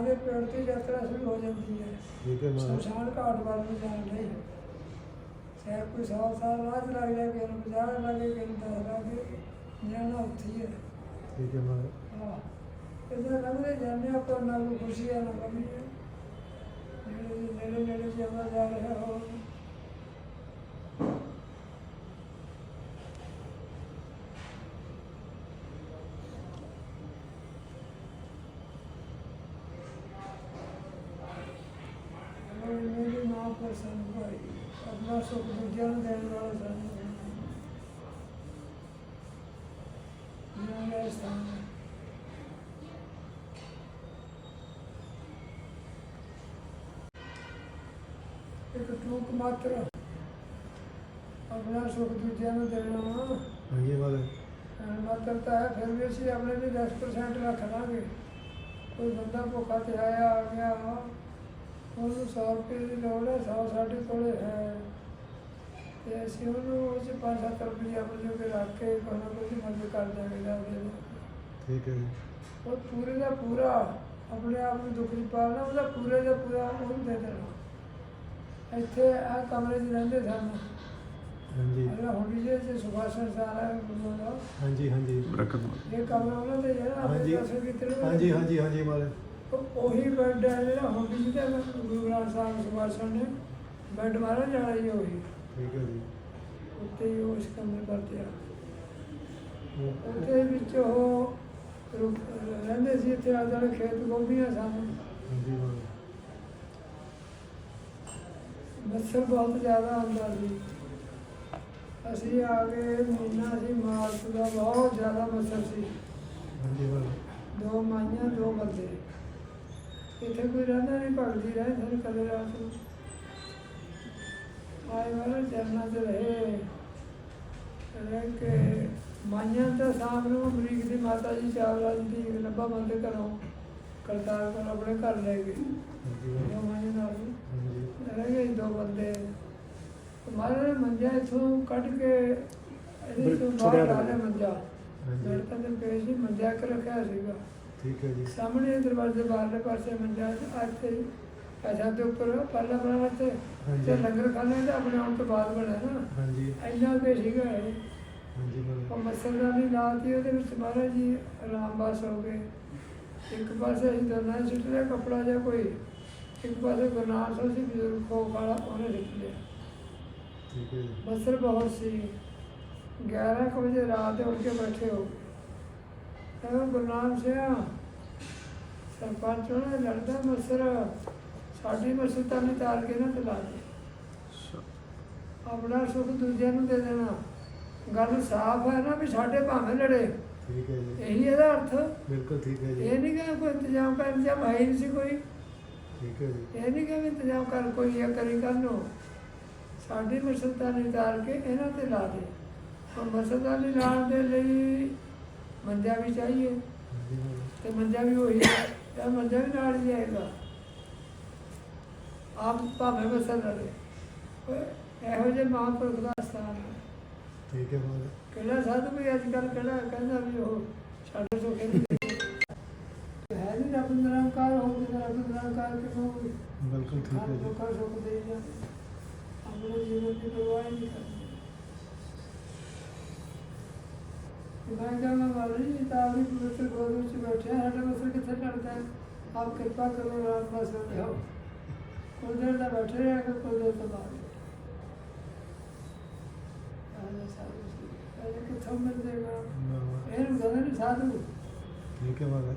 ਮਾਂ ਦੇ ਪੇਟ ਤੇ ਯਾਤਰਾ ਸ਼ੁਰੂ ਹੋ ਜਾਂਦੀ ਹੈ। ਠੀਕ ਹੈ ਮਹਾਰਾਜ। ਸ਼ਮਸ਼ਾਨ ਘਾਟ ਵੱਲ ਨੂੰ ਜਾਣ ਲਈ। ਚਾਹੇ ਕੋਈ ਸੌ ਸਾਲ 'ਚ ਲੱਗ ਜਾਏ ਕਿਸੇ ਨੂੰ ਪੰਜਾਹ ਲੱਗੇ ਕਿਸੇ ਨੂੰ ਦਸ ਲੱਗੇ ਜਾਣਾ ਉੱਥੇ ਹੀ ਠੀਕ ਹੈ ਮਹਾਰਾਜ। ਹਾਂ। ਇਹਦਾ ਲੰਘਦੇ ਜਾਂਦੇ ਆਪਾਂ ਨਾ ਕੋਈ ਖੁਸ਼ੀ ਹੈ ਨਾ ਨੇੜੇ ਦੀ ਨੇੜੇ ਨੇੜੇ ਜਾਂਦਾ ਜਾ ਰਿਹਾ ਹੋ ਮੇਰੀ ਮਾਂ ਪ੍ਰਸੰਨ ਹੋਈ ਆਪਣਾ ਸੁਖ ਦੂਜਿਆਂ ਨੂੰ ਦੇਣ ਵਾਲਾ ਸਾਨੂੰ ਮੇਰਾ ਸਥਾਨ ਹੈ ਇੱਕ ਟੂਕ ਮਾਤਰ ਆਪਣਾ ਸੁਖ ਦੂਜਿਆਂ ਨੂੰ ਦੇਣਾ ਹਾਂਜੀ ਮਹਾਰਾਜ ਮਾਤਰ ਤਾਂ ਹੈ ਫਿਰ ਵੀ ਅਸੀਂ ਆਪਣੇ ਲਈ 10% ਰੱਖ ਲਾਂਗੇ ਕੋਈ ਬੰਦਾ ਭੁੱਖਾ ਤੇ ਆਇਆ ਆ ਗਿਆ ਉਹਨੂੰ 100 ਰੁਪਏ ਦੀ ਲੋੜ ਹੈ 100 ਸਾਡੇ ਕੋਲੇ ਹੈ। ਤੇ ਅਸੀਂ ਉਹਨੂੰ ਉਹ 'ਚ 5-7 ਰੁਪਏ ਆਪਣੇ ਜੋਗੇ ਰੱਖ ਕੇ ਕੋਈ ਨਾ ਕੋਈ ਮਦਦ ਕਰ ਦਿਆਂਗੇ ਜਾਂ ਦੇ ਦਿਆਂਗੇ। ਠੀਕ ਹੈ ਜੀ। ਉਹ ਪੂਰੇ ਦਾ ਪੂਰਾ ਆਪਣੇ ਆਪ ਨੂੰ ਦੁੱਖ ਨਹੀਂ ਪਾਲਣਾ ਉਹਦਾ ਪੂਰੇ ਦਾ ਪੂਰਾ ਉਹਨੂੰ ਦੇ ਦੇਣਾ। ਇੱਥੇ ਆ ਕਮਰੇ 'ਚ ਰਹਿੰਦੇ ਸਨ। ਹਾਂਜੀ। ਅਗਲਾ ਹੁਣ ਜੇ ਤੇ ਸੁਭਾਸ਼ਣ ਸਾਰਾ ਗੁਰੂ ਦਾ ਹਾਂਜੀ ਹਾਂਜੀ। ਇਹ ਕਮਰਾ ਉਹਨਾਂ ਦੇ ਜਿਹੜਾ ਹਾਂਜੀ। ਆਪਣੇ ਪਾਸੇ ਕਿਤੇ ਹਾਂਜੀ ਹਾਂਜੀ ਹਾਂਜੀ ਮਹਾਰਾਜ ਉਹ- ਉਹੀ ਬੈੱਡ ਹੈ ਜਿਹੜਾ ਹੁਣ ਵੀ ਤੇ ਗੁਰੂ ਗ੍ਰੰਥ ਸਾਹਿਬ ਸੁਭਾਸ਼ਣ ਨੇ ਬੈੱਡ ਮਾਰਾ ਜਾਣਾ ਹੀ ਉਹੀ। ਠੀਕ ਹੈ ਜੀ। ਉੱਤੇ ਹੀ ਉਸ ਕਮਰੇ ਪਰ ਤੇ ਆ। ਉਹ- ਉਹਦੇ ਵਿੱਚ ਉਹ ਰੁਕ- ਰਹਿੰਦੇ ਸੀ ਇੱਥੇ ਆ ਜਿਹੜੇ ਖੇਤ ਗੋਭੀਆਂ ਸਨ। ਹਾਂਜੀ ਮੱਛਰ ਬਹੁਤ ਜ਼ਿਆਦਾ ਹੁੰਦਾ ਸੀ। ਅਸੀਂ ਆ ਗਏ ਮਹੀਨਾ ਸੀ ਮਾਰਚ ਦਾ ਬਹੁਤ ਜ਼ਿਆਦਾ ਮੱਛਰ ਸੀ। ਹਾਂਜੀ ਦੋ ਮਾਈਆਂ ਦੋ ਬੰਦੇ। ਇੱਥੇ ਕੋਈ ਰਹਿੰਦਾ ਨਹੀਂ ਭਗਦੀ ਰਹੇ ਸਨ ਕਦੇ ਰਾਤ ਨੂੰ। ਆਏ ਵਾਲੇ ਚਰਨਾਂ 'ਚ ਰਹੇ। ਰਹਿ ਕੇ ਮਾਈਆਂ ਤਾਂ ਸ਼ਾਮ ਨੂੰ ਅਮਰੀਕ ਦੀ ਮਾਤਾ ਜੀ ਚਾਵਲਾ ਜੀ ਦੀ ਲੱਭਾ ਬੰਦ ਘਰੋਂ। ਕਰਤਾਰ ਕੋਲ ਆਪਣੇ ਘਰ ਲੈ ਗਏ। ਮਹਾਰਾਜ ਮਾਈਆਂ ਨਾਲ। ਰਹਿ ਗਏ ਦੋ ਬੰਦੇ। ਮਾਰੇ ਮੰਜਾ ਇਥੋਂ ਕੱਢ ਕੇ ਇਹਦੇ ਤੋਂ ਬਾਹਰ ਲਾ ਲਿਆ ਮੰਜਾ। ਲੜਕਾ ਤੇ ਪੇਸ਼ ਹੀ ਮੰਜਾ ਕੇ ਰੱਖਿਆ ਸੀਗਾ। ਠੀਕ ਹੈ ਜੀ। ਸਾਹਮਣੇ ਦਰਵਾਜ਼ੇ ਬਾਹਰਲੇ ਪਾਸੇ ਮੰਜਾ ਇੱਥੇ ਪੈਸਾ ਦੇ ਉੱਪਰ ਪਰਲਾ ਬਣਾ ਤੇ। ਤੇ ਲੰਗਰ ਖਾਣੇ ਦਾ ਆਪਣੇ ਆਉਣ ਤੋਂ ਬਾਅਦ ਬਣਿਆ ਨਾ। ਹਾਂਜੀ। ਇੰਨਾ ਕੇ ਸੀਗਾ ਇਹ। ਹਾਂਜੀ ਉਹ ਮਹਾਰਾਜ ਮਸਲਦਾਨੀ ਲਾਤੀ ਉਹਦੇ ਵਿੱਚ ਮਹਾਰਾਜ ਜੀ ਆਰਾਮ ਬਾਸ ਹੋ ਗਏ। ਇੱਕ ਪਾਸੇ ਅਸੀਂ ਦੋਨਾਂ ਨੇ ਸੁੱਟ ਲਿਆ ਕੱਪੜਾ ਜਿਹਾ ਕੋਈ ਇੱਕ ਪਾਸੇ ਗੁਰਨਾਮ ਸਿੰਘ ਸੀ ਬਜ਼ੁਰਗ ਖੋਖ ਵਾਲਾ ਉਹਨੇ ਸੁੱਟ ਲਿਆ। ਠੀਕ ਹੈ ਜੀ। ਮਸਰ ਬਹੁਤ ਸੀ। 11 ਕੁ ਵਜੇ ਰਾਤ ਦੇ ਉੱਠ ਕੇ ਬੈਠੇ ਹੋ। ਕਹਿੰਦਾ ਗੁਰਨਾਮ ਸਿੰਘ ਸਰਪੰਚ ਉਹਨੇ ਲੜਦਾ ਮਸਰ ਸਾਡੀ ਮਸਰ ਤਾਂ ਨਹੀਂ ਤਾਰ ਕੇ ਨਾ ਚਲਾ ਦੇ ਆਪਣਾ ਸੁੱਖ ਦੂਜਿਆਂ ਨੂੰ ਦੇ ਦੇਣਾ। ਗੱਲ ਸਾਫ਼ ਹੈ ਨਾ ਵੀ ਸਾਡੇ ਭਾਵੇਂ ਲੜੇ। ਠੀਕ ਹੈ ਜੀ। ਇਹੀ ਇਹਦਾ ਅਰਥ। ਬਿਲਕੁਲ ਠੀਕ ਹੈ ਜੀ। ਇਹ ਨਹੀਂ ਕਿ ਕੋਈ ਇੰਤਜ਼ਾਮ ਕਰ ਇੰਤਜ਼ਾਮ ਹੈ ਨਹੀਂ ਸੀ ਕੋਈ। ਠੀਕ ਹੈ ਜੀ। ਇਹ ਨਹੀਂ ਕਿ ਇੰਤਜ਼ਾਮ ਕਰ ਕੋਈ ਇਹ ਕਰੀ ਕਰ ਲੋ ਸਾਡੀ ਮਸਲਤਾ ਨਹੀਂ ਤਾਰ ਕੇ ਇਹਨਾਂ ਤੇ ਲਾ ਦੇ। ਉਹ ਮਸਲਤਾ ਨਹੀਂ ਲਾਉਣ ਦੇ ਲਈ ਮੰਜਾ ਵੀ ਚਾਹੀਏ। ਤੇ ਮੰਜਾ ਵੀ ਉਹੀ ਹੈ। ਇਹ ਮੰਜਾ ਵੀ ਨਾਲ ਹੀ ਜਾਏਗਾ ਆਪ ਭਾਵੇਂ ਲੜੇ ਓਏ, ਇਹੋ ਜਿਹੇ ਮਹਾਂਪੁਰਖ ਦਾ ਸਥਾਨ ਹੈ। ਠੀਕ ਹੈ ਮਹਾਰਾਜ ਕਿਹੜਾ ਸਾਧੂ ਵੀ ਅੱਜ ਕੱਲ੍ਹ ਕਿਹੜਾ ਕਹਿੰਦਾ ਵੀ ਉਹ ਸਾਡੇ ਤੋਂ ਕਹਿੰਦੇ ਹੈ ਨਹੀਂ। ਰੱਬ ਨਿਰੰਕਾਰ ਹੋ ਕੇ ਰੱਬ ਨਿਰੰਕਾਰ ਕਿਉਂ ਬਿਲਕੁਲ ਠੀਕ ਹੈ ਜੀ। ਲੋਕਾਂ ਸੁੱਖ ਦੇ ਜਾਂ ਆਪਣੇ ਜੀਵਨ ਦੀ ਪਰਵਾਹ ਨਹੀਂ ਕਰਦੀ ਮੈਂ ਕਹਿੰਦਾ ਮਾਲੀ ਜੀ ਤਾਂ ਵੀ ਪਵਿੱਤਰ ਗੋਦ ਵਿੱਚ ਬੈਠੇ ਹਾਂ, ਸਾਡਾ ਮਸਲ ਕਿੱਥੇ ਲੜਦਾ ਹੈ? ਆਪ ਕਿਰਪਾ ਕਰੋ ਰਾਤ ਬਸ ਰਹੋ ਕੋਈ ਦੇਰ ਦਾ ਬੈਠੇ ਰਹਿ ਕੇ ਕੋਈ ਦੇਰ ਤੋਂ ਬਾਅਦ ਆਹ ਸਾਧੂ ਸੀ ਇਹ ਕਿੱਥੋਂ ਮਿਲ ਜਾਏਗਾ ਨਾ- ਇਹਨੂੰ ਕਹਿੰਦੇ ਨੇ ਸਾਧੂ। ਠੀਕ ਹੈ ਮਹਾਰਾਜ